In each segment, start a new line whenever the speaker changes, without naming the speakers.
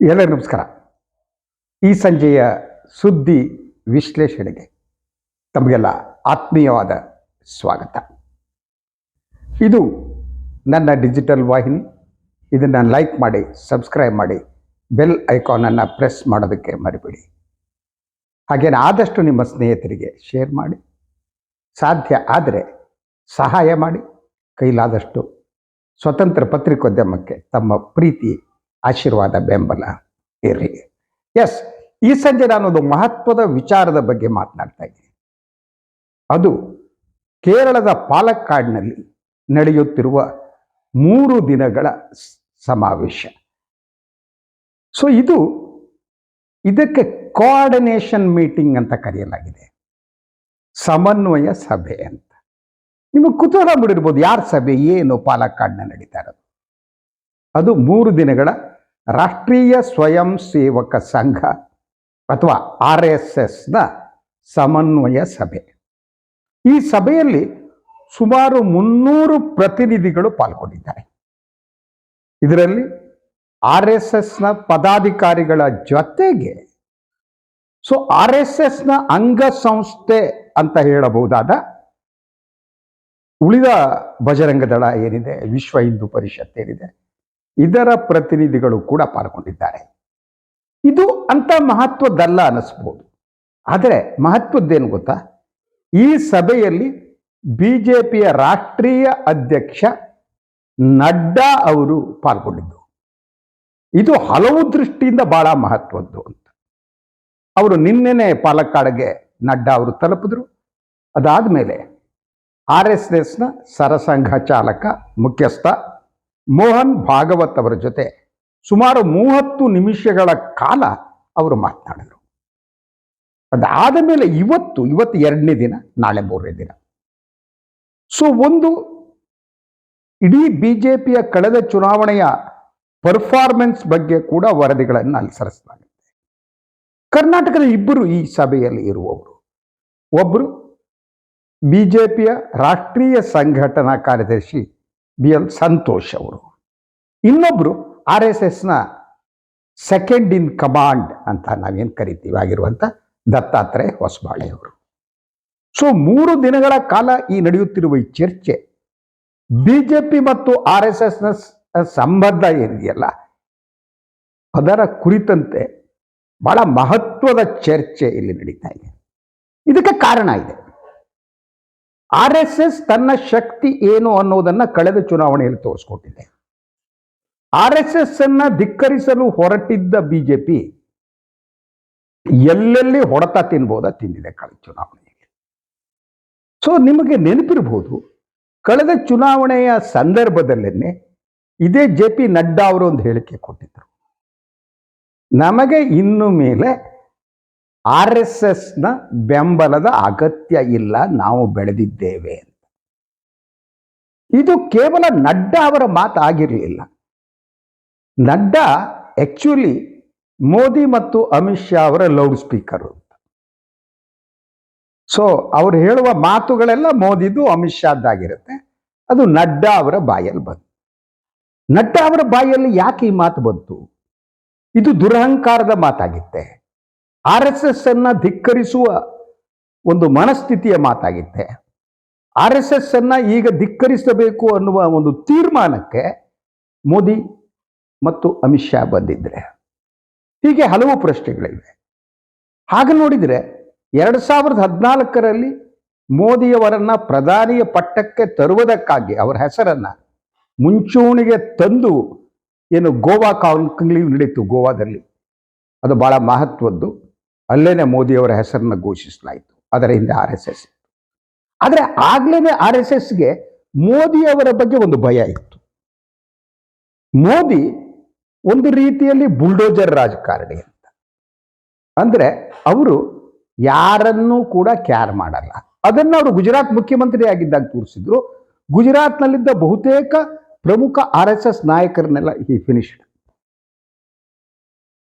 ಎಲ್ಲರಿಗೂ ನಮಸ್ಕಾರ. ಈ ಸಂಜೆಯ ಸುದ್ದಿ ವಿಶ್ಲೇಷಣೆಗೆ ತಮಗೆಲ್ಲ ಆತ್ಮೀಯವಾದ ಸ್ವಾಗತ. ಇದು ನನ್ನ ಡಿಜಿಟಲ್ ವಾಹಿನಿ. ಇದನ್ನು ಲೈಕ್ ಮಾಡಿ, ಸಬ್ಸ್ಕ್ರೈಬ್ ಮಾಡಿ, ಬೆಲ್ ಐಕಾನನ್ನು ಪ್ರೆಸ್ ಮಾಡೋದಕ್ಕೆ ಮರಿಬೇಡಿ. ಹಾಗೇನೆ ಆದಷ್ಟು ನಿಮ್ಮ ಸ್ನೇಹಿತರಿಗೆ ಶೇರ್ ಮಾಡಿ. ಸಾಧ್ಯ ಆದರೆ ಸಹಾಯ ಮಾಡಿ. ಕೈಲಾದಷ್ಟು ಸ್ವತಂತ್ರ ಪತ್ರಿಕೋದ್ಯಮಕ್ಕೆ ತಮ್ಮ ಪ್ರೀತಿ ಆಶೀರ್ವಾದ, ಬೆಂಬಲ ಇರಲಿ. ಎಸ್ ಈ ಸಂಜೆ ನಾನು ಒಂದು ಮಹತ್ವದ ವಿಚಾರದ ಬಗ್ಗೆ ಮಾತನಾಡ್ತಾ ಇದ್ದೀನಿ. ಅದು ಕೇರಳದ ಪಾಲಕ್ಕಾಡ್ನಲ್ಲಿ ನಡೆಯುತ್ತಿರುವ ಮೂರು ದಿನಗಳ ಸಮಾವೇಶ. ಸೊ ಇದು ಇದಕ್ಕೆ ಕೋಆರ್ಡಿನೇಷನ್ ಮೀಟಿಂಗ್ ಅಂತ ಕರೆಯಲಾಗಿದೆ. ಸಮನ್ವಯ ಸಭೆ ಅಂತ. ನಿಮಗೆ ಕುತೂಹಲ ಮೂಡಿರ್ಬೋದು ಯಾರ ಸಭೆ, ಏನು ಪಾಲಕ್ಕಾಡ್ನ ನಡೀತಾ ಇರೋದು. ಅದು ಮೂರು ದಿನಗಳ ರಾಷ್ಟ್ರೀಯ ಸ್ವಯಂ ಸೇವಕ ಸಂಘ ಅಥವಾ ಆರ್ ಎಸ್ ಎಸ್ನ ಸಮನ್ವಯ ಸಭೆ. ಈ ಸಭೆಯಲ್ಲಿ ಸುಮಾರು ಮುನ್ನೂರು ಪ್ರತಿನಿಧಿಗಳು ಪಾಲ್ಗೊಂಡಿದ್ದಾರೆ. ಇದರಲ್ಲಿ ಆರ್ ಎಸ್ ಎಸ್ನ ಪದಾಧಿಕಾರಿಗಳ ಜೊತೆಗೆ, ಸೊ ಆರ್ ಎಸ್ ಎಸ್ನ ಅಂಗಸಂಸ್ಥೆ ಅಂತ ಹೇಳಬಹುದಾದ ಉಳಿದ ಬಜರಂಗ ದಳ ಏನಿದೆ, ವಿಶ್ವ ಹಿಂದೂ ಪರಿಷತ್ ಏನಿದೆ ಇದರ ಪ್ರತಿನಿಧಿಗಳು ಕೂಡ ಪಾಲ್ಗೊಂಡಿದ್ದಾರೆ. ಇದು ಅಂತ ಮಹತ್ವದ್ದಲ್ಲ ಅನ್ನಿಸ್ಬೋದು. ಆದರೆ ಮಹತ್ವದ್ದೇನು ಗೊತ್ತಾ? ಈ ಸಭೆಯಲ್ಲಿ ಬಿಜೆಪಿಯ ರಾಷ್ಟ್ರೀಯ ಅಧ್ಯಕ್ಷ ನಡ್ಡಾ ಅವರು ಪಾಲ್ಗೊಂಡಿದ್ದು. ಇದು ಹಲವು ದೃಷ್ಟಿಯಿಂದ ಬಹಳ ಮಹತ್ವದ್ದು ಅಂತ. ಅವರು ನಿನ್ನೆನೆ ಪಾಲಕ್ಕಾಡ್ಗೆ ನಡ್ಡಾ ಅವರು ತಲುಪಿದ್ರು. ಅದಾದಮೇಲೆ ಆರ್ ಎಸ್ ಎಸ್ನ ಸರಸಂಘ ಚಾಲಕ ಮುಖ್ಯಸ್ಥ ಮೋಹನ್ ಭಾಗವತ್ ಅವರ ಜೊತೆ ಸುಮಾರು ಮೂವತ್ತು ನಿಮಿಷಗಳ ಕಾಲ ಅವರು ಮಾತನಾಡಿದರು. ಅದಾದ ಮೇಲೆ ಇವತ್ತು ಇವತ್ತು ಎರಡನೇ ದಿನ, ನಾಳೆ ಮೂರನೇ ದಿನ. ಸೊ, ಒಂದು ಇಡೀ ಬಿಜೆಪಿಯ ಕಳೆದ ಚುನಾವಣೆಯ ಪರ್ಫಾರ್ಮೆನ್ಸ್ ಬಗ್ಗೆ ಕೂಡ ವರದಿಗಳನ್ನು ಅನುಸರಿಸಲಾಗುತ್ತೆ ಕರ್ನಾಟಕದ ಇಬ್ಬರು ಈ ಸಭೆಯಲ್ಲಿ ಇರುವವರು. ಒಬ್ಬರು ಬಿಜೆಪಿಯ ರಾಷ್ಟ್ರೀಯ ಸಂಘಟನಾ ಕಾರ್ಯದರ್ಶಿ ಬಿ ಎಲ್ ಸಂತೋಷ್ ಅವರು. ಇನ್ನೊಬ್ಬರು ಆರ್ ಎಸ್ ಎಸ್ನ ಸೆಕೆಂಡ್ ಇನ್ ಕಮಾಂಡ್ ಅಂತ ನಾವೇನು ಕರಿತೀವಿ? ಆಗಿರುವಂಥ ದತ್ತಾತ್ರೇಯ ಹೊಸಬಾಳೆ ಅವರು. ಸೊ ಮೂರು ದಿನಗಳ ಕಾಲ ಈ ನಡೆಯುತ್ತಿರುವ ಈ ಚರ್ಚೆ ಬಿಜೆಪಿ ಮತ್ತು ಆರ್ ಎಸ್ ಎಸ್ನ ಸಂಬಂಧ ಏನಿದೆಯಲ್ಲ, ಅದರ ಕುರಿತಂತೆ ಬಹಳ ಮಹತ್ವದ ಚರ್ಚೆ ಇಲ್ಲಿ ನಡೀತಾ ಇದೆ. ಇದಕ್ಕೆ ಕಾರಣ ಇದೆ. ಆರ್ ಎಸ್ ಎಸ್ ತನ್ನ ಶಕ್ತಿ ಏನು ಅನ್ನೋದನ್ನ ಕಳೆದ ಚುನಾವಣೆಯಲ್ಲಿ ತೋರಿಸ್ಕೊಟ್ಟಿದೆ. ಆರ್ ಎಸ್ ಎಸ್ ಅನ್ನ ಧಿಕ್ಕರಿಸಲು ಹೊರಟಿದ್ದ ಬಿಜೆಪಿ ಎಲ್ಲೆಲ್ಲಿ ಹೊಡೆತ ತಿನ್ಬೋದ ತಿಂದಿದೆ ಕಳೆದ ಚುನಾವಣೆಯಲ್ಲಿ. ಸೊ ನಿಮಗೆ ನೆನಪಿರ್ಬೋದು, ಕಳೆದ ಚುನಾವಣೆಯ ಸಂದರ್ಭದಲ್ಲೇನೆ ಇದೇ ಜೆ ಪಿ ನಡ್ಡಾ ಅವರು ಒಂದು ಹೇಳಿಕೆ ಕೊಟ್ಟಿದ್ದರು ನಮಗೆ ಇನ್ನು ಮೇಲೆ ಆರ್ ಎಸ್ ಎಸ್ನ ಬೆಂಬಲದ ಅಗತ್ಯ ಇಲ್ಲ, ನಾವು ಬೆಳೆದಿದ್ದೇವೆ ಅಂತ. ಇದು ಕೇವಲ ನಡ್ಡಾ ಅವರ ಮಾತು ಆಗಿರಲಿಲ್ಲ. ನಡ್ಡಾ ಆ್ಯಕ್ಚುಲಿ ಮೋದಿ ಮತ್ತು ಅಮಿತ್ ಶಾ ಅವರ ಲೌಡ್ ಸ್ಪೀಕರ್ ಅಂತ. ಸೊ ಅವ್ರು ಹೇಳುವ ಮಾತುಗಳೆಲ್ಲ ಮೋದಿದು, ಅಮಿತ್ ಶಾದ್ದಾಗಿರುತ್ತೆ. ಅದು ನಡ್ಡಾ ಅವರ ಬಾಯಲ್ಲಿ ಬಂತು. ನಡ್ಡಾ ಅವರ ಬಾಯಲ್ಲಿ ಯಾಕೆ ಈ ಮಾತು ಬಂತು? ಇದು ದುರಹಂಕಾರದ ಮಾತಾಗಿತ್ತೆ. ಆರ್ ಎಸ್ ಎಸ್ ಅನ್ನ ಧಿಕ್ಕರಿಸುವ ಒಂದು ಮನಸ್ಥಿತಿಯ ಮಾತಾಗಿತ್ತೆ ಆರ್ ಎಸ್ ಎಸ್ ಅನ್ನ ಈಗ ಧಿಕ್ಕರಿಸಬೇಕು ಅನ್ನುವ ಒಂದು ತೀರ್ಮಾನಕ್ಕೆ ಮೋದಿ ಮತ್ತು ಅಮಿತ್ ಶಾ ಬಂದಿದ್ರೆ. ಹೀಗೆ ಹಲವು ಪ್ರಶ್ನೆಗಳಿವೆ. ಹಾಗೆ ನೋಡಿದರೆ ಎರಡು ಸಾವಿರದ ಹದಿನಾಲ್ಕರಲ್ಲಿ ಮೋದಿಯವರನ್ನ ಪ್ರಧಾನಿಯ ಪಟ್ಟಕ್ಕೆ ತರುವುದಕ್ಕಾಗಿ ಅವರ ಹೆಸರನ್ನ ಮುಂಚೂಣಿಗೆ ತಂದು ಏನು ಗೋವಾ ಕಾನ್ಕ್ಲೇವ್ ನಡೀತು ಗೋವಾದಲ್ಲಿ. ಅದು ಬಹಳ ಮಹತ್ವದ್ದು. ಅಲ್ಲೇನೆ ಮೋದಿಯವರ ಹೆಸರನ್ನ ಘೋಷಿಸಲಾಯಿತು. ಅದರ ಹಿಂದೆ ಆರ್ ಎಸ್ ಎಸ್ ಆದರೆ ಆಗ್ಲೇನೆ ಆರ್ ಎಸ್ ಎಸ್ಗೆ ಮೋದಿಯವರ ಬಗ್ಗೆ ಒಂದು ಭಯ ಇತ್ತು. ಮೋದಿ ಒಂದು ರೀತಿಯಲ್ಲಿ ಬುಲ್ಡೋಜರ್ ರಾಜಕಾರಣಿ ಅಂತ. ಅಂದ್ರೆ ಅವರು ಯಾರನ್ನೂ ಕೂಡ ಕ್ಯಾರ್ ಮಾಡಲ್ಲ. ಅದನ್ನ ಅವರು ಗುಜರಾತ್ ಮುಖ್ಯಮಂತ್ರಿ ಆಗಿದ್ದಾಗ ತೋರಿಸಿದ್ರು. ಗುಜರಾತ್ನಲ್ಲಿದ್ದ ಬಹುತೇಕ ಪ್ರಮುಖ ಆರ್ ಎಸ್ ಎಸ್ ನಾಯಕರನ್ನೆಲ್ಲ ಈ ಫಿನಿಶ್ಡ್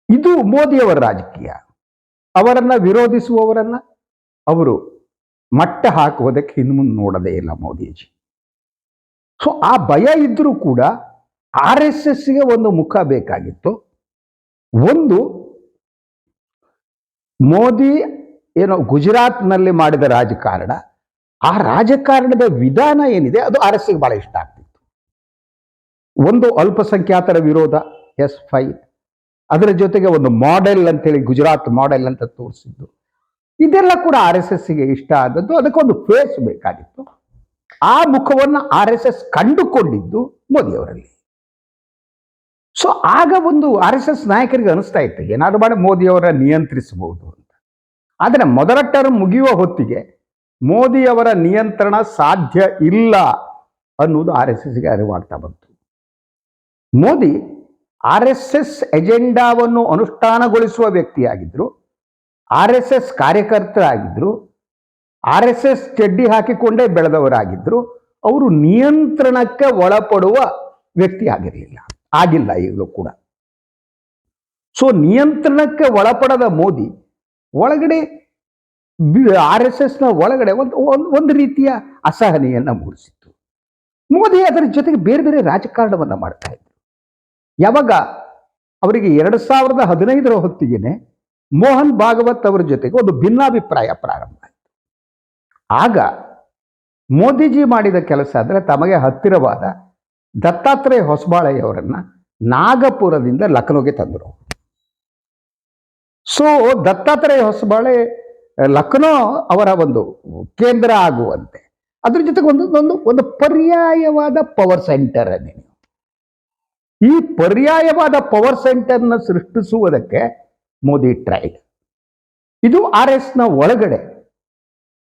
ಇದು ಮೋದಿಯವರ ರಾಜಕೀಯ. ಅವರನ್ನ ವಿರೋಧಿಸುವವರನ್ನ ಅವರು ಮಟ್ಟ ಹಾಕುವುದಕ್ಕೆ ಇನ್ನು ಮುಂದೆ ನೋಡದೇ ಇಲ್ಲ ಮೋದಿಜಿ. ಸೊ ಆ ಭಯ ಇದ್ದರೂ ಕೂಡ ಆರ್ ಎಸ್ ಎಸ್ಗೆ ಒಂದು ಮುಖ ಬೇಕಾಗಿತ್ತು. ಒಂದು, ಮೋದಿ ಏನೋ ಗುಜರಾತ್ನಲ್ಲಿ ಮಾಡಿದ ರಾಜಕಾರಣ, ಆ ರಾಜಕಾರಣದ ವಿಧಾನ ಏನಿದೆ ಅದು ಆರ್ ಎಸ್ ಬಹಳ ಇಷ್ಟ ಆಗ್ತಿತ್ತು. ಒಂದು ಅಲ್ಪಸಂಖ್ಯಾತರ ವಿರೋಧ, ಎಸ್ ಫೈ ಅದರ ಜೊತೆಗೆ ಒಂದು ಮಾಡೆಲ್ ಅಂತೇಳಿ ಗುಜರಾತ್ ಮಾಡೆಲ್ ಅಂತ ತೋರಿಸಿದ್ದು. ಇದೆಲ್ಲ ಕೂಡ ಆರ್ ಎಸ್ ಎಸ್ಗೆ ಇಷ್ಟ ಆದದ್ದು. ಅದಕ್ಕೊಂದು ಫೇಸ್ ಬೇಕಾಗಿತ್ತು. ಆ ಮುಖವನ್ನು ಆರ್ ಎಸ್ ಎಸ್ ಕಂಡುಕೊಂಡಿದ್ದು ಮೋದಿಯವರಲ್ಲಿ. ಸೊ ಆಗ ಒಂದು ಆರ್ ಎಸ್ ಎಸ್ ನಾಯಕರಿಗೆ ಅನಿಸ್ತಾ ಇತ್ತು, ಏನಾದ್ರು ಮಾಡಿ ಮೋದಿಯವರ ನಿಯಂತ್ರಿಸಬಹುದು ಅಂತ. ಆದರೆ ಮೊದಲ ಟರ್ಮ್ ಮುಗಿಯುವ ಹೊತ್ತಿಗೆ ಮೋದಿಯವರ ನಿಯಂತ್ರಣ ಸಾಧ್ಯ ಇಲ್ಲ ಅನ್ನುವುದು ಆರ್ ಎಸ್ ಎಸ್ಗೆ ಅರಿವಾಗ್ತಾ ಬಂತು. ಮೋದಿ ಆರ್ ಎಸ್ ಎಸ್ ಎಜೆಂಡಾವನ್ನು ಅನುಷ್ಠಾನಗೊಳಿಸುವ ವ್ಯಕ್ತಿಯಾಗಿದ್ದರು. ಆರ್ ಎಸ್ ಎಸ್ ಕಾರ್ಯಕರ್ತರಾಗಿದ್ದರು. ಆರ್ ಎಸ್ ಎಸ್ ಚಡ್ಡಿ ಹಾಕಿಕೊಂಡೇ ಬೆಳೆದವರಾಗಿದ್ದರು. ಅವರು ನಿಯಂತ್ರಣಕ್ಕೆ ಒಳಪಡುವ ವ್ಯಕ್ತಿ ಆಗಿರಲಿಲ್ಲ ಆಗಿಲ್ಲ ಈಗಲೂ ಕೂಡ. ಸೊ ನಿಯಂತ್ರಣಕ್ಕೆ ಒಳಪಡದ ಮೋದಿ ಒಳಗಡೆ ಆರ್ ಎಸ್ ಎಸ್ನ ಒಳಗಡೆ ಒಂದು ಒಂದು ಒಂದು ರೀತಿಯ ಅಸಹನೆಯನ್ನ ಮೂಡಿಸಿತ್ತು. ಮೋದಿ ಅದರ ಜೊತೆಗೆ ಬೇರೆ ಬೇರೆ ರಾಜಕಾರಣವನ್ನ ಮಾಡ್ತಾ ಇದ್ರು. ಯಾವಾಗ ಅವರಿಗೆ ಎರಡು ಸಾವಿರದ ಹದಿನೈದರ ಹೊತ್ತಿಗೆನೆ ಮೋಹನ್ ಭಾಗವತ್ ಅವರ ಜೊತೆಗೆ ಒಂದು ಭಿನ್ನಾಭಿಪ್ರಾಯ ಪ್ರಾರಂಭ ಆಯಿತು. ಆಗ ಮೋದಿಜಿ ಮಾಡಿದ ಕೆಲಸ ಅಂದರೆ ತಮಗೆ ಹತ್ತಿರವಾದ ದತ್ತಾತ್ರೇಯ ಹೊಸಬಾಳೆಯವರನ್ನ ನಾಗಪುರದಿಂದ ಲಕ್ನೋಗೆ ತಂದರು. ಸೊ ದತ್ತಾತ್ರೇಯ ಹೊಸಬಾಳೆ ಲಕ್ನೋ ಅವರ ಒಂದು ಕೇಂದ್ರ ಆಗುವಂತೆ. ಅದ್ರ ಜೊತೆಗೆ ಒಂದು ಒಂದು ಒಂದು ಪರ್ಯಾಯವಾದ ಪವರ್ ಸೆಂಟರ್ ನೀವು ಈ ಪರ್ಯಾಯವಾದ ಪವರ್ ಸೆಂಟರ್ನ ಸೃಷ್ಟಿಸುವುದಕ್ಕೆ ಮೋದಿ ಟ್ರೈಡ್ ಇದು ಆರ್ ಎಸ್ನ ಒಳಗಡೆ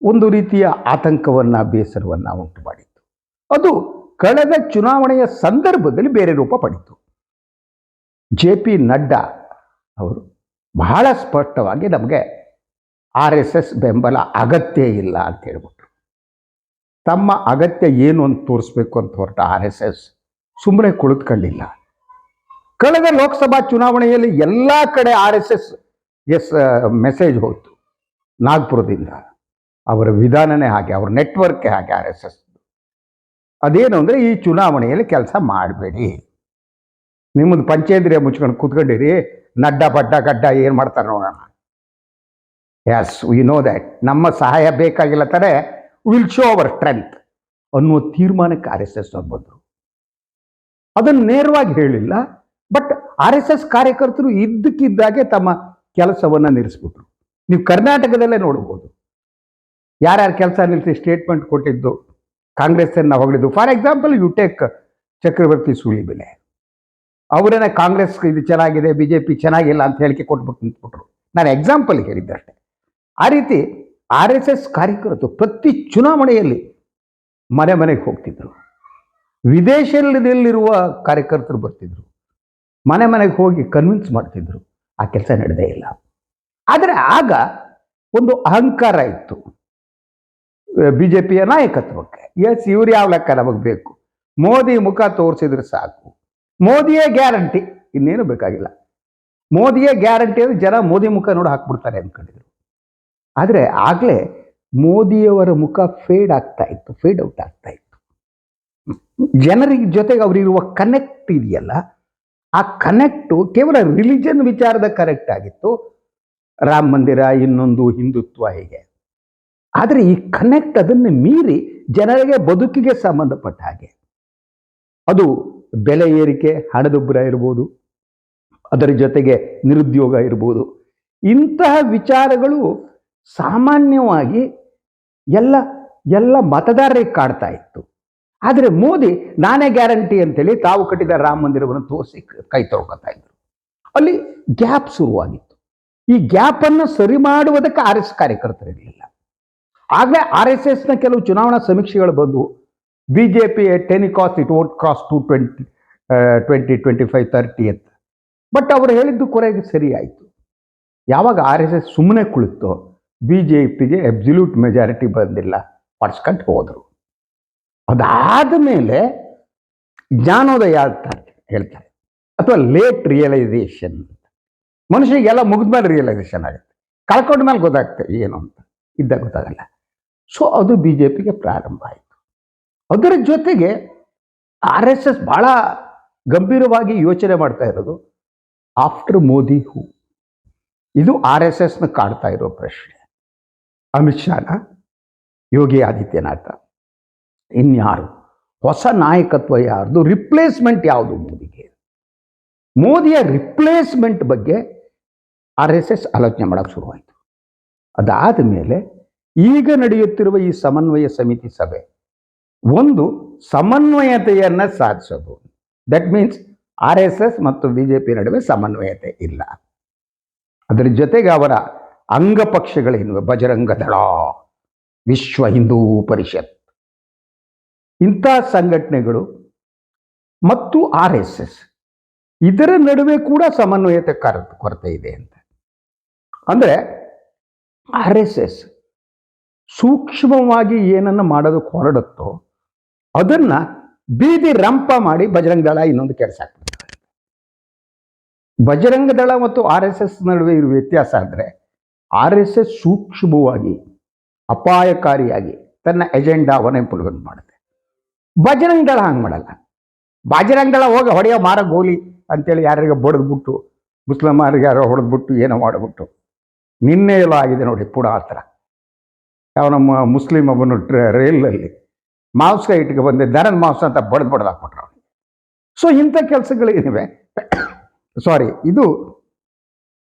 ಒಂದು ರೀತಿಯ ಆತಂಕವನ್ನ ಬೇಸರವನ್ನ ಉಂಟು ಮಾಡಿತ್ತು. ಅದು ಕಳೆದ ಚುನಾವಣೆಯ ಸಂದರ್ಭದಲ್ಲಿ ಬೇರೆ ರೂಪ ಪಡಿತು ಜೆ ಪಿ ನಡ್ಡಾ ಅವರು ಬಹಳ ಸ್ಪಷ್ಟವಾಗಿ ನಮಗೆ ಆರ್ ಎಸ್ ಎಸ್ ಬೆಂಬಲ ಅಗತ್ಯ ಇಲ್ಲ ಅಂತ ಹೇಳ್ಬಿಟ್ರು. ತಮ್ಮ ಅಗತ್ಯ ಏನು ಅಂತ ತೋರಿಸ್ಬೇಕು ಅಂತ ಹೊರಟ ಆರ್ ಎಸ್ ಎಸ್ ಸುಮ್ಮನೆ ಕುಳಿತುಕೊಂಡಿಲ್ಲ. ಕಳೆದ ಲೋಕಸಭಾ ಚುನಾವಣೆಯಲ್ಲಿ ಎಲ್ಲ ಕಡೆ R S S S message ಹೋಯಿತು. ನಾಗ್ಪುರದಿಂದ. ಅವರ ವಿಧಾನನೇ ಹಾಗೆ, ಅವರ ನೆಟ್ವರ್ಕ್ ಹಾಗೆ ಆರ್ ಎಸ್ ಎಸ್. ಅದೇನು ಅಂದರೆ ಈ ಚುನಾವಣೆಯಲ್ಲಿ ಕೆಲಸ ಮಾಡಬೇಡಿ. ನಿಮ್ಮದು ಪಂಚೇಂದ್ರಿಯ ಮುಚ್ಕೊಂಡು ಕೂತ್ಕೊಂಡಿರಿ, ನಡ್ಡ, ಪಡ್ಡ, ಗಡ್ಡ ಏನು ಮಾಡ್ತಾರೆ ನೋಡೋಣ. ಎಸ್ ವಿ ನೋ ದ್ಯಾಟ್ ನಮ್ಮ ಸಹಾಯ ಬೇಕಾಗಿಲ್ಲ ತಾನೆ ವಿಲ್ ಶೋ ಅವರ್ ಸ್ಟ್ರೆಂತ್ ಅನ್ನುವ ತೀರ್ಮಾನಕ್ಕೆ ಆರ್ ಎಸ್ ಎಸ್ ಬಂದರು. ಅದನ್ನು ನೇರವಾಗಿ ಹೇಳಿಲ್ಲ. ಬಟ್ ಆರ್ ಎಸ್ ಎಸ್ ಕಾರ್ಯಕರ್ತರು ಇದ್ದಕ್ಕಿದ್ದಾಗೆ ತಮ್ಮ ಕೆಲಸವನ್ನು ನಿಲ್ಲಿಸ್ಬಿಟ್ರು. ನೀವು ಕರ್ನಾಟಕದಲ್ಲೇ ನೋಡ್ಬೋದು. ಯಾರ್ಯಾರು ಕೆಲಸ ನಿಲ್ಲಿಸಿ ಸ್ಟೇಟ್ಮೆಂಟ್ ಕೊಟ್ಟಿದ್ದು, ಕಾಂಗ್ರೆಸ್ಸನ್ನು ಹೊಗಳಿದ್ದು. For example you take Chakravarthy Sulibele. ಅವರೇನೆ Congress ಇದು ಚೆನ್ನಾಗಿದೆ ಬಿ ಜೆ ಪಿ ಚೆನ್ನಾಗಿಲ್ಲ ಅಂತ ಹೇಳಿಕೆ ಕೊಟ್ಬಿಟ್ಟು ನಿಂತ್ಬಿಟ್ರು. ನಾನು ಎಕ್ಸಾಂಪಲ್ ಹೇಳಿದ್ದಷ್ಟೇ ಆ ರೀತಿ ಆರ್ ಎಸ್ ಎಸ್ ಕಾರ್ಯಕರ್ತರು ಪ್ರತಿ ಚುನಾವಣೆಯಲ್ಲಿ ಮನೆ ಮನೆಗೆ ಹೋಗ್ತಿದ್ರು. ವಿದೇಶದಲ್ಲಿರುವ ಕಾರ್ಯಕರ್ತರು ಬರ್ತಿದ್ರು. ಮನೆ ಮನೆಗೆ ಹೋಗಿ ಕನ್ವಿನ್ಸ್ ಮಾಡ್ತಿದ್ರು. ಆ ಕೆಲಸ ನಡೆದೇ ಇಲ್ಲ. ಆದರೆ ಆಗ ಒಂದು ಅಹಂಕಾರ ಇತ್ತು. ಬಿ ಜೆ ಪಿಯ ನಾಯಕತ್ವಕ್ಕೆ. ಎಸ್ ಇವ್ರು ಯಾವ ಲೆಕ್ಕ ನಮಗೆ ಬೇಕು? ಮೋದಿ ಮುಖ ತೋರಿಸಿದ್ರೆ ಸಾಕು. ಮೋದಿಯೇ ಗ್ಯಾರಂಟಿ. ಇನ್ನೇನು ಬೇಕಾಗಿಲ್ಲ. ಮೋದಿಯೇ ಗ್ಯಾರಂಟಿ ಅಂದರೆ ಜನ ಮೋದಿ ಮುಖ ನೋಡಿ ಹಾಕ್ಬಿಡ್ತಾರೆ ಅಂದ್ಕೊಂಡಿದ್ರು ಆದರೆ ಆಗಲೇ ಮೋದಿಯವರ ಮುಖ ಫೇಡ್ ಆಗ್ತಾ ಇತ್ತು. ಫೇಡ್ ಔಟ್ ಆಗ್ತಾ ಇತ್ತು. ಜನರಿಗೆ ಜೊತೆಗೆ ಅವರಿರುವ ಕನೆಕ್ಟ್ ಇದೆಯಲ್ಲ, ಆ ಕನೆಕ್ಟು ಕೇವಲ ರಿಲಿಜನ್ ವಿಚಾರದ ಕರೆಕ್ಟ್ ಆಗಿತ್ತು. ರಾಮ ಮಂದಿರ, ಇನ್ನೊಂದು ಹಿಂದುತ್ವ ಹೀಗೆ. ಆದರೆ ಈ ಕನೆಕ್ಟ್ ಅದನ್ನು ಮೀರಿ ಜನರಿಗೆ ಬದುಕಿಗೆ ಸಂಬಂಧಪಟ್ಟ ಹಾಗೆ. ಅದು ಬೆಲೆ ಏರಿಕೆ, ಹಣದುಬ್ಬರ ಇರ್ಬೋದು, ಅದರ ಜೊತೆಗೆ ನಿರುದ್ಯೋಗ ಇರ್ಬೋದು. ಇಂತಹ ವಿಚಾರಗಳು ಸಾಮಾನ್ಯವಾಗಿ ಎಲ್ಲ ಎಲ್ಲ ಮತದಾರರಿಗೆ ಕಾಡ್ತಾ ಇತ್ತು. ಆದರೆ ಮೋದಿ, ನಾನೇ ಗ್ಯಾರಂಟಿ ಅಂತೇಳಿ ತಾವು ಕಟ್ಟಿದ ರಾಮ ಮಂದಿರವನ್ನು ತೋರಿಸಿ ಕೈ ತೊಳ್ಕೊತಾ ಇದ್ರು. ಅಲ್ಲಿ ಗ್ಯಾಪ್ ಶುರುವಾಗಿತ್ತು. ಈ ಗ್ಯಾಪನ್ನು ಸರಿ ಮಾಡುವುದಕ್ಕೆ ಆರ್ ಎಸ್ ಕಾರ್ಯಕರ್ತರಿರಲಿಲ್ಲ. ಆಗಲೇ ಆರ್ ಎಸ್ ಎಸ್ನ ಕೆಲವು ಚುನಾವಣಾ ಸಮೀಕ್ಷೆಗಳು ಬಂದು B J P ten cast it vote cross two twenty twenty twenty five, thirty ಅಂತ. ಬಟ್ ಅವರು ಹೇಳಿದ್ದು ಕೊರೆಗೆ ಸರಿ ಆಯಿತು ಯಾವಾಗ ಆರ್ ಎಸ್ ಎಸ್ ಸುಮ್ಮನೆ ಕುಳಿತೋ ಬಿ ಜೆ ಪಿಗೆ ಅಬ್ಸಲ್ಯೂಟ್ ಮೆಜಾರಿಟಿ ಬಂದಿಲ್ಲ. ಪಡ್ಸ್ಕೊಂಡು ಹೋದರು. ಅದಾದ ಮೇಲೆ ಜ್ಞಾನೋದಯ ಅಂತ ಹೇಳ್ತಾರೆ. ಅಥವಾ ಲೇಟ್ ರಿಯಲೈಸೇಷನ್ ಮನುಷ್ಯರಿಗೆಲ್ಲ ಮುಗಿದ್ಮೇಲೆ ರಿಯಲೈಸೇಷನ್ ಆಗುತ್ತೆ. ಕಳ್ಕೊಂಡ ಮೇಲೆ ಗೊತ್ತಾಗ್ತದೆ ಏನು ಅಂತ. ಇದ್ದಾಗ ಗೊತ್ತಾಗಲ್ಲ. ಸೊ ಅದು ಬಿ ಜೆ ಪಿಗೆ ಪ್ರಾರಂಭ ಆಯಿತು. ಅದರ ಜೊತೆಗೆ ಆರ್ ಎಸ್ ಎಸ್ ಭಾಳ ಗಂಭೀರವಾಗಿ ಯೋಚನೆ ಮಾಡ್ತಾ ಇರೋದು ಆಫ್ಟರ್ ಮೋದಿ ಹೂ ಇದು ಆರ್ ಎಸ್ ಎಸ್ನ ಕಾಡ್ತಾ ಇರೋ ಪ್ರಶ್ನೆ. ಅಮಿತ್ ಶಾನ ಯೋಗಿ ಆದಿತ್ಯನಾಥ. ಇನ್ಯಾರು? ಹೊಸ ನಾಯಕತ್ವ ಯಾರ್ದು? ರಿಪ್ಲೇಸ್ಮೆಂಟ್ ಯಾವುದು ಮೋದಿಗೆ? ಮೋದಿಯ ರಿಪ್ಲೇಸ್ಮೆಂಟ್ ಬಗ್ಗೆ ಆರ್ ಎಸ್ ಎಸ್ ಆಲೋಚನೆ ಮಾಡೋಕ್ಕೆ ಶುರುವಾಯಿತು. ಅದಾದ ಮೇಲೆ ಈಗ ನಡೆಯುತ್ತಿರುವ ಈ ಸಮನ್ವಯ ಸಮಿತಿ ಸಭೆ, ಒಂದು ಸಮನ್ವಯತೆಯನ್ನು ಸಾಧಿಸೋದು. That means R S S ಮತ್ತು ಬಿ ಜೆ ಪಿ ನಡುವೆ ಸಮನ್ವಯತೆ ಇಲ್ಲ. ಅದರ ಜೊತೆಗೆ ಅವರ ಅಂಗಪಕ್ಷಗಳೇನು ಬಜರಂಗ ದಳ, ವಿಶ್ವ ಹಿಂದೂ ಪರಿಷತ್ ಇಂಥ ಸಂಘಟನೆಗಳು ಮತ್ತು ಆರ್ ಎಸ್ ಎಸ್ ಇದರ ನಡುವೆ ಕೂಡ ಸಮನ್ವಯತೆ ಕರ, ಕೊರತೆ ಇದೆ ಅಂತ. ಅಂದರೆ ಆರ್ ಎಸ್ ಎಸ್ ಸೂಕ್ಷ್ಮವಾಗಿ ಏನನ್ನು ಮಾಡೋದು ಹೊರಡುತ್ತೋ ಅದನ್ನ ಬೀದಿ ರಂಪ ಮಾಡಿ ಬಜರಂಗ ದಳ ಇನ್ನೊಂದು ಕೆಲಸ ಆಗ್ತದೆ ಬಜರಂಗ ದಳ ಮತ್ತು ಆರ್ ಎಸ್ ಎಸ್ ನಡುವೆ ಇರುವ ವ್ಯತ್ಯಾಸ ಅಂದರೆ ಆರ್ ಎಸ್ ಎಸ್ ಸೂಕ್ಷ್ಮವಾಗಿ ಅಪಾಯಕಾರಿಯಾಗಿ ತನ್ನ ಎಜೆಂಡಾವನ್ನು ಇಂಪ್ಲಿಮೆಂಟ್ ಮಾಡುತ್ತೆ. ಬಜರಂಗ ದಳ ಹಂಗೆ ಮಾಡಲ್ಲ. ಬಜರಂಗ್ ದಳ ಹೋಗಿ ಹೊಡೆಯೋ ಮಾರ ಗೋಲಿ ಅಂತೇಳಿ ಯಾರಿಗೆ ಬಡಿದ್ಬಿಟ್ಟು, ಮುಸ್ಲಿಮರಿಗೆ ಯಾರೋ ಹೊಡೆದ್ಬಿಟ್ಟು ಏನೋ ಮಾಡಿಬಿಟ್ಟು, ನಿನ್ನೆ ಎಲ್ಲ ಆಗಿದೆ ನೋಡಿ ಪುಡ ಆ ಯಾವ ನಮ್ಮ ಮುಸ್ಲಿಂ ಒಬ್ಬನು ರೈಲಲ್ಲಿ ಮಾಂಸ ಇಟ್ಕೊ ಬಂದೆ ದರನ್ ಮಾಂಸ ಅಂತ ಬಡ್ದು ಬಡ್ದು ಹಾಕ್ಬಿಟ್ರು ಅವ್ನಿಗೆ ಸೊ ಇಂಥ ಕೆಲಸಗಳೇನಿವೆ ಸಾರಿ ಇದು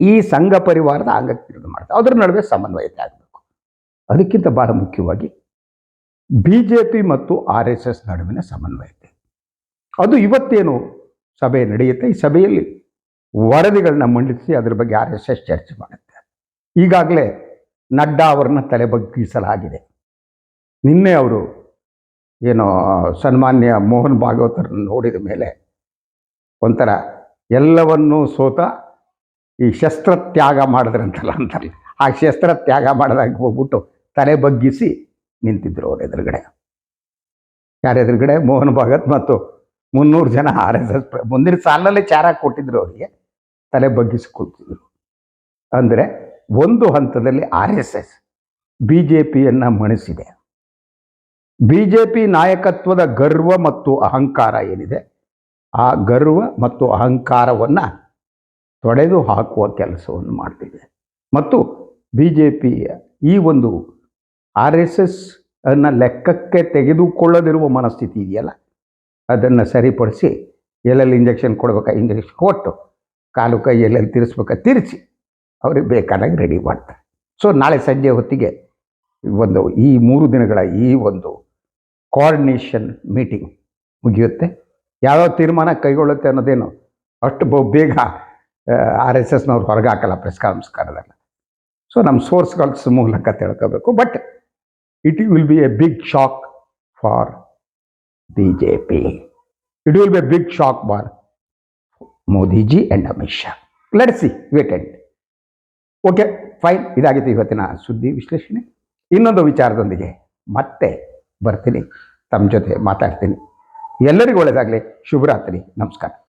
ಈ ಸಂಘ ಪರಿವಾರದ ಅಂಗಕ್ಕೆ ಮಾಡ್ತಾರೆ. ಅದ್ರ ನಡುವೆ ಸಮನ್ವಯತೆ ಆಗಬೇಕು. ಅದಕ್ಕಿಂತ ಭಾಳ ಮುಖ್ಯವಾಗಿ ಬಿ ಜೆ ಪಿ ಮತ್ತು ಆರ್ ಎಸ್ ಎಸ್ ನಡುವಿನ ಸಮನ್ವಯತೆ. ಅದು ಇವತ್ತೇನು ಸಭೆ ನಡೆಯುತ್ತೆ? ಈ ಸಭೆಯಲ್ಲಿ ವರದಿಗಳನ್ನ ಮಂಡಿಸಿ ಅದರ ಬಗ್ಗೆ ಆರ್ ಎಸ್ ಎಸ್ ಚರ್ಚೆ ಮಾಡುತ್ತೆ. ಈಗಾಗಲೇ ನಡ್ಡಾ ಅವರನ್ನ ತಲೆ ಬಗ್ಗಿಸಲಾಗಿದೆ ನಿನ್ನೆ ಅವರು ಏನೋ ಸನ್ಮಾನ್ಯ ಮೋಹನ್ ಭಾಗವತರನ್ನು ನೋಡಿದ ಮೇಲೆ ಒಂಥರ ಎಲ್ಲವನ್ನೂ ಸೋತ ಈ ಶಸ್ತ್ರ ತ್ಯಾಗ ಮಾಡಿದ್ರಂತಲ್ಲ ಅಂತಾರಲ್ಲ, ಆ ಶಸ್ತ್ರ ತ್ಯಾಗ ಮಾಡಿದಾಗ ಹೋಗ್ಬಿಟ್ಟು ತಲೆ ಬಗ್ಗಿಸಿ ನಿಂತಿದ್ರು ಅವ್ರ ಎದುರುಗಡೆ. ಯಾರ ಎದುರುಗಡೆ? ಮೋಹನ್ ಭಗತ್ ಮತ್ತು ಮುನ್ನೂರು ಜನ ಆರ್ ಎಸ್ ಎಸ್ ಮುಂದಿನ ಸಾಲಿನಲ್ಲಿ ಚಾರ ಕೊಟ್ಟಿದ್ರು ಅವರಿಗೆ. ತಲೆ ಬಗ್ಗಿಸಿ ಕೂತಿದ್ರು. ಅಂದರೆ ಒಂದು ಹಂತದಲ್ಲಿ R S S B J ಪಿಯನ್ನು ಮಣಿಸಿದೆ. ಬಿ ಜೆ ಪಿ ನಾಯಕತ್ವದ ಗರ್ವ ಮತ್ತು ಅಹಂಕಾರ ಏನಿದೆ? ಆ ಗರ್ವ ಮತ್ತು ಅಹಂಕಾರವನ್ನು ತೊಡೆದು ಹಾಕುವ ಕೆಲಸವನ್ನು ಮಾಡ್ತಿದೆ. ಮತ್ತು ಬಿ ಜೆ ಪಿಯ ಈ ಒಂದು ಆರ್ ಎಸ್ ಎಸ್ ಅನ್ನು ಲೆಕ್ಕಕ್ಕೆ ತೆಗೆದುಕೊಳ್ಳದಿರುವ ಮನಸ್ಥಿತಿ ಇದೆಯಲ್ಲ? ಅದನ್ನು ಸರಿಪಡಿಸಿ ಎಲ್ಲೆಲ್ಲಿ ಇಂಜೆಕ್ಷನ್ ಕೊಡ್ಬೇಕಾ? ಇಂಜೆಕ್ಷನ್ ಕೊಟ್ಟು ಕಾಲು ಕೈ ಎಲ್ಲೆಲ್ಲಿ ತಿರ್ಸ್ಬೇಕಾ? ತಿರ್ಸಿ ಅವ್ರಿಗೆ ಬೇಕಾದಾಗ ರೆಡಿ ಮಾಡ್ತಾರೆ. ಸೊ ನಾಳೆ ಸಂಜೆ ಹೊತ್ತಿಗೆ ಒಂದು ಈ ಮೂರು ದಿನಗಳ ಈ ಒಂದು ಕೋಆರ್ಡಿನೇಷನ್ ಮೀಟಿಂಗ್ ಮುಗಿಯುತ್ತೆ. ಯಾವ್ಯಾವ ತೀರ್ಮಾನ ಕೈಗೊಳ್ಳುತ್ತೆ ಅನ್ನೋದೇನು ಅಷ್ಟು ಬಹು ಬೇಗ ಆರ್ ಎಸ್ ಎಸ್ನವ್ರು ಹೊರಗೆ ಹಾಕಲ್ಲ ಪ್ರೆಸ್ ಕಾನ್ಸ್ಕಾರದಲ್ಲ ಸೊ ನಮ್ಮ ಸೋರ್ಸ್ಗಳ ಮೂಲಕ ತಿಳ್ಕೋಬೇಕು. But will be a big shock for B J P it will be a big shock for Modiji and Amit Shah let see and okay fine ಇದಾಗಿತ್ತು ಇವತ್ತಿನ ಸುದ್ದಿ ವಿಶ್ಲೇಷಣೆ. ಇನ್ನೊಂದು ವಿಚಾರದೊಂದಿಗೆ ಮತ್ತೆ ಬರ್ತೀನಿ. ತಮ್ಮ ಜೊತೆ ಮಾತಾಡ್ತೀನಿ. ಎಲ್ಲರಿಗೂ ಒಳ್ಳೆಯದಾಗಲಿ ಶುಭರಾತ್ರಿ. ನಮಸ್ಕಾರ.